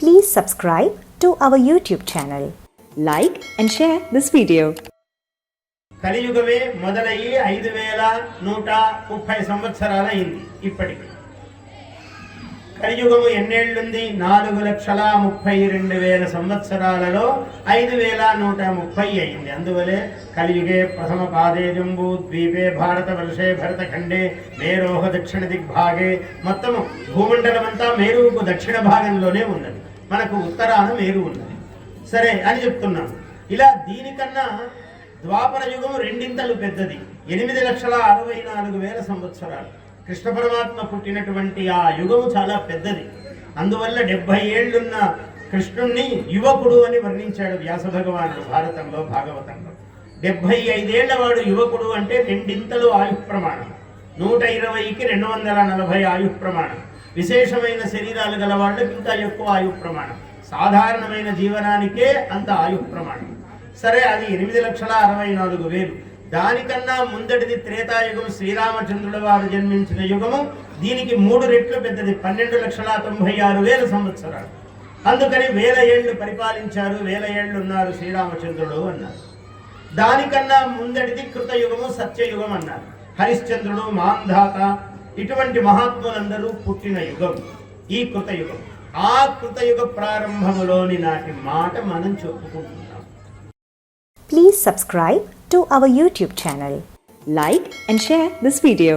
Please subscribe to our YouTube channel. Like and share this video. కలియుగమే మొదలయ్యి ఐదు వేల నూట ముప్పై సంవత్సరాలైంది అయింది ఇప్పటికి కలియుగము ఎన్నేళ్ళుంది నాలుగు లక్షల ముప్పై రెండు వేల సంవత్సరాలలో ఐదు వేల నూట ముప్పై అయింది అందువలే కలియుగే ప్రథమ పాదే జంబూ ద్వీపే భారతవర్షే భరతఖండే మేరోహ దక్షిణ దిగ్భాగే మొత్తము భూమండలం అంతా మేరువుకు దక్షిణ భాగంలోనే ఉన్నది మనకు ఉత్తరాన మేరు ఉన్నది సరే అని చెప్తున్నాను ఇలా దీనికన్నా ద్వాపర యుగం రెండింతలు పెద్దది. ఎనిమిది లక్షల అరవై నాలుగు వేల సంవత్సరాలు. కృష్ణ పరమాత్మ పుట్టినటువంటి ఆ యుగము చాలా పెద్దది. అందువల్ల డెబ్బై ఏళ్ళున్న కృష్ణుణ్ణి యువకుడు అని వర్ణించాడు వ్యాస భగవానుడు భారతంలో భాగవతంలో. డెబ్బై ఐదేళ్ళ వాడు యువకుడు అంటే రెండింతలు ఆయు ప్రమాణం నూట ఇరవైకి రెండు వందల నలభై ఆయు ప్రమాణం విశేషమైన శరీరాలు గల వాళ్ళకి ఇంకా ఎక్కువ ఆయు ప్రమాణం. సాధారణమైన జీవనానికే అంత ఆయు ప్రమాణం. సరే అది ఎనిమిది లక్షల అరవై నాలుగు వేలు. దానికన్నా ముందటిది త్రేతాయుగం శ్రీరామచంద్రుల వారు జన్మించిన యుగము. దీనికి మూడు రెట్లు పెద్దది పన్నెండు లక్షల తొంభై ఆరు వేల సంవత్సరాలు. అందుకని వేల ఏళ్ళు పరిపాలించారు వేల ఏళ్ళు ఉన్నారు శ్రీరామచంద్రుడు అన్నారు. దానికన్నా ముందటిది కృతయుగము సత్యయుగం అన్నారు. హరిశ్చంద్రుడు మాంధాత ఇటువంటి మహాత్ములందరూ పుట్టిన యుగం ఈ కృత యుగం ఆ కృత యుగ ప్రారంభంలోని నాటి మాట మనం చెప్పుకుంటున్నాం. Please subscribe to our YouTube channel like and share this video